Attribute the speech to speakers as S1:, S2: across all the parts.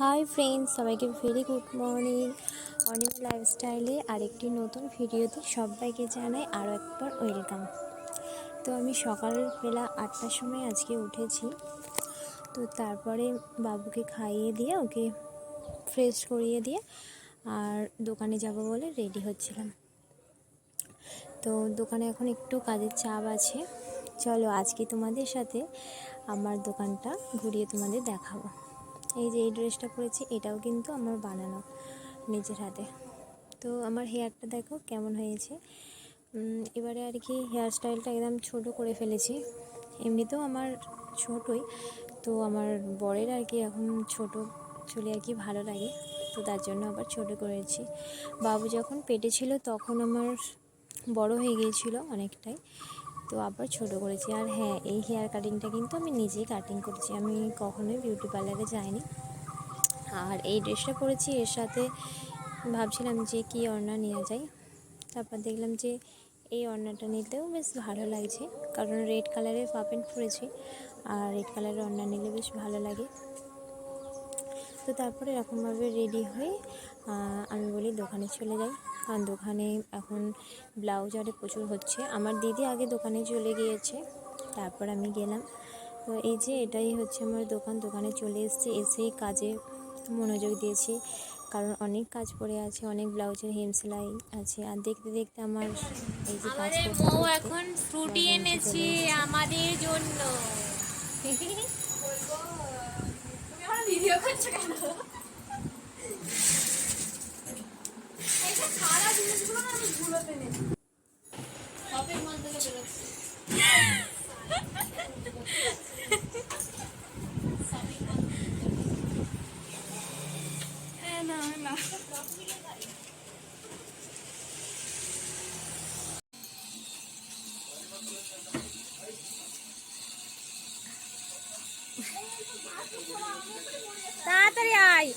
S1: High friends সবাইকে very good morning Anim লাইফস্টাইলে আরেকটি নতুন ভিডিওতে সবাইকে জানাই আরও একবার ওয়েলকাম তো আমি সকালবেলা আটটার সময় আজকে উঠেছি। তো তারপরে বাবুকে খাইয়ে দিয়ে ওকে ফ্রেশ করিয়ে দিয়ে আর দোকানে যাব বলে রেডি হচ্ছিলাম। তো দোকানে এখন একটু কাজের চাপ আছে। চলো আজকে তোমাদের সাথে আমার দোকানটা ঘুরিয়ে তোমাদের দেখাবো। এই যে এই ড্রেসটা পরেছি, এটাও কিন্তু আমার বানানো নিজের হাতে। তো আমার হেয়ারটা দেখো কেমন হয়েছে। এবারে আর কি হেয়ার স্টাইলটা একদম ছোট করে ফেলেছি। এমনিতেও আমার ছোটই, তো আমার বরের আর কি এখন ছোট চুলে আর কি ভালো লাগে, তো তার জন্য আবার ছোট করেছি। বাবু যখন পেটে ছিল তখন আমার বড় হয়ে গিয়েছিল অনেকটাই। তো আবার ছোট করেছি। আর হ্যাঁ এই হেয়ার কাটিংটা কিন্তু আমি নিজেই কাটিং করেছি। আমি কখনোই বিউটি পার্লারে যাইনি। আর এই ড্রেসটা পরেছি, এর সাথে ভাবছিলাম যে কী ওড়না নেওয়া যায় তারপর দেখলাম যে এই ওড়নাটা নিতেও বেশ ভালো লাগছে। কারণ রেড কালারের পাপেন্ট পরেছি। আর রেড কালারের ওড়না নিলে বেশ ভালো লাগে। তো তারপরে এরকমভাবে রেডি হয়ে আমি বলি দোকানে চলে যাই। কারণ দোকানে এখন ব্লাউজ আরে প্রচুর হচ্ছে। আমার দিদি আগে দোকানে চলে গিয়েছে তারপর আমি গেলাম। তো এই যে এটাই হচ্ছে আমার দোকান দোকানে চলে এসেছি। এসেই কাজে মনোযোগ দিয়েছি। কারণ অনেক কাজ পড়ে আছে অনেক ব্লাউজের হেম সেলাই আছে। আর দেখতে দেখতে আমার এই যে কাজ
S2: মৌ এখন ফ্রুটি এনেছি আমাদের জন্য। বলছো জিনিসগুলো না আমি ভুলোতে নেব
S3: শপিং মল থেকে বেরোচ্ছি না না।
S2: তাড়াতাড়ি আয়।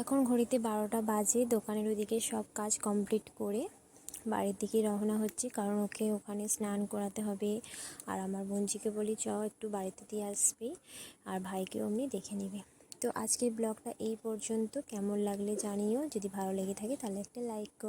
S1: এখন ঘড়িতে বারোটা বাজে দোকানের ওদিকে সব কাজ কমপ্লিট করে বাড়ির দিকে রওনা হচ্ছি, কারণ ওকে ওখানে স্নান করাতে হবে। আর আমার বোনজিকে বলি, চ, একটু বাড়িতে দিয়ে আসবি। আর ভাইকে অমনি দেখে নেবে। তো আজকের ব্লগটা এই পর্যন্ত। কেমন লাগলে জানিও। যদি ভালো লেগে থাকে তাহলে একটা লাইক